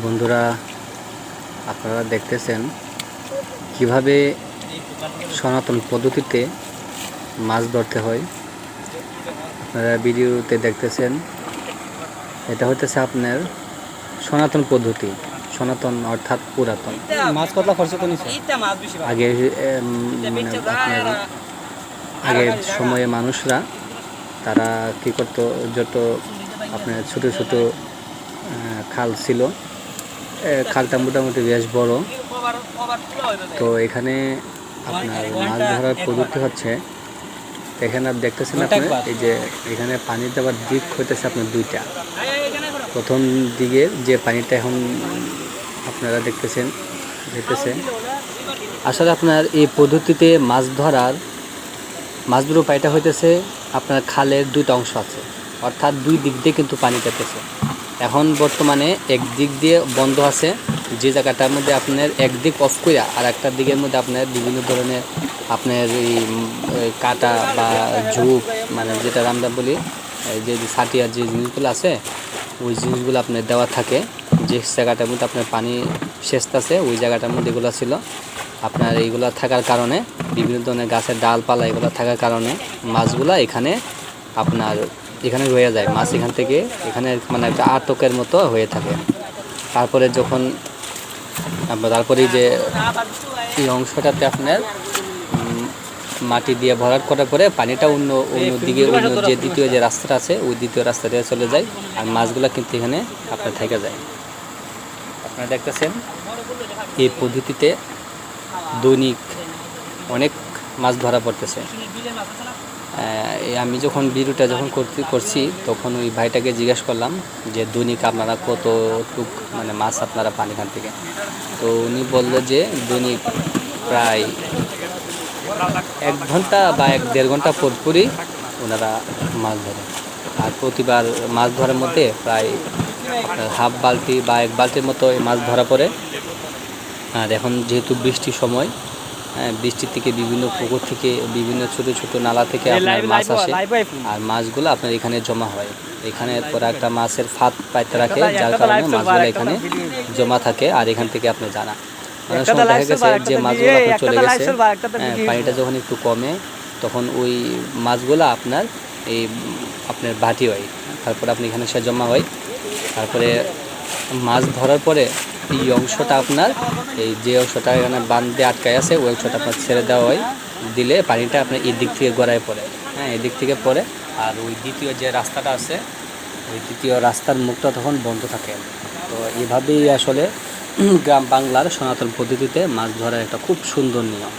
বন্ধুরা আপনারা দেখতেছেন কীভাবে সনাতন পদ্ধতিতে মাছ ধরতে হয়। আপনারা ভিডিওতে দেখতেছেন এটা হইতেছে আপনার সনাতন পদ্ধতি সনাতন অর্থাৎ পুরাতন। মাছ কতলা খরচ। আগে মানে আপনার আগের সময়ে মানুষরা তারা কি করতো যত আপনার ছোট ছোট খাল ছিল খালটা মোটামুটি বেশ বড়। তো এখানে আপনার মাছ ধরার পদ্ধতি হচ্ছে। এখানে আপনি দেখতেছেন আপনি এই যে এখানে পানি দেওয়ার দিক হইতেছে আপনার দুইটা। প্রথম দিকে যে পানিটা এখন আপনারা দেখতেছেন যেতেছে আসলে আপনার এই পদ্ধতিতে মাছ ধরার মাছ ধরার উপায়টা হইতেছে আপনার খালের দুইটা অংশ আছে। অর্থাৎ দুই দিক দিয়ে কিন্তু পানি পেতেছে এখন বর্তমানে এক দিক দিয়ে বন্ধ আছে। যে জায়গাটার মধ্যে আপনার একদিক অফ করে আর একটা দিকের মধ্যে আপনার বিভিন্ন ধরনের আপনার এই কাটা বা ঝুপ মানে যেটা আমরা বলি যে সাটিয়ার যে জিনিসগুলো আছে, ওই জিনিসগুলো আপনার দেওয়া থাকে। যে জায়গাটার মধ্যে আপনার পানি শেষ সেচতেছে, ওই জায়গাটার মধ্যে এগুলো ছিল। আপনার এইগুলো থাকার কারণে, বিভিন্ন ধরনের গাছের ডালপালা এগুলো থাকার কারণে, মাছগুলা এখানে আপনার এখানে রয়ে যায়। মাছ এখান থেকে এখানে মানে একটা আটকের মতো হয়ে থাকে। তারপরে যখন তারপরে যে এই অংশটাতে আপনার মাটি দিয়ে ভরাট করার পরে পানিটা অন্য অন্য দিকে, অন্য যে দ্বিতীয় যে রাস্তাটা আছে, ওই দ্বিতীয় রাস্তা দিয়ে চলে যায় আর মাছগুলো কিন্তু এখানে আপনার থেকে যায়। আপনারা দেখতেছেন, এই পদ্ধতিতে দৈনিক অনেক মাছ ধরা পড়তেছে। আমি যখন ভিডিওটা যখন করতে, করছি, তখন ওই ভাইটাকে জিজ্ঞেস করলাম যে, দৈনিক আপনারা কতটুক মানে মাছ আপনারা পান এখান থেকে? তো উনি বলল যে, দৈনিক প্রায় এক ঘণ্টা বা এক দেড় ঘণ্টা পর পরই ওনারা মাছ ধরে। আর প্রতিবার মাছ ধরার মধ্যে প্রায় হাফ বালতি বা এক বালতির মতো মাছ ধরা পড়ে। আর এখন যেহেতু বৃষ্টির সময় বৃষ্টির থেকে বিভিন্ন পুকুর থেকে বিভিন্ন ছোট ছোট নালা থেকে আপনার মাছ আসে। আর মাছগুলো আপনার এখানে জমা হয়। এখানে পরে একটা মাছের ফাঁদ পাইতে রাখে যার কারণে মাছগুলো এখানে জমা থাকে আর এখান থেকে আপনি জানা। অনেক সময় দেখা গেছে যে মাছগুলো আপনার চলে গেছে হ্যাঁ, পানিটা যখন একটু কমে তখন ওই মাছগুলো আপনার এই আপনার বাটি হয়। তারপরে আপনি এখানে সে জমা হয়। তারপরে মাছ ধরার পরে এই অংশটা আপনার, এই যে অংশটা এখানে বান দিয়ে আটকায় আছে, ওই অংশটা আপনার ছেড়ে দেওয়া হয়। দিলে পানিটা আপনার এই দিক থেকে গড়ায় পড়ে। হ্যাঁ এদিক থেকে পড়ে। আর ওই দ্বিতীয় যে রাস্তাটা আছে, ওই দ্বিতীয় রাস্তার মুখটা তখন বন্ধ থাকে। তো এভাবেই আসলে গ্রাম বাংলার সনাতন পদ্ধতিতে মাছ ধরার একটা খুব সুন্দর নিয়ম।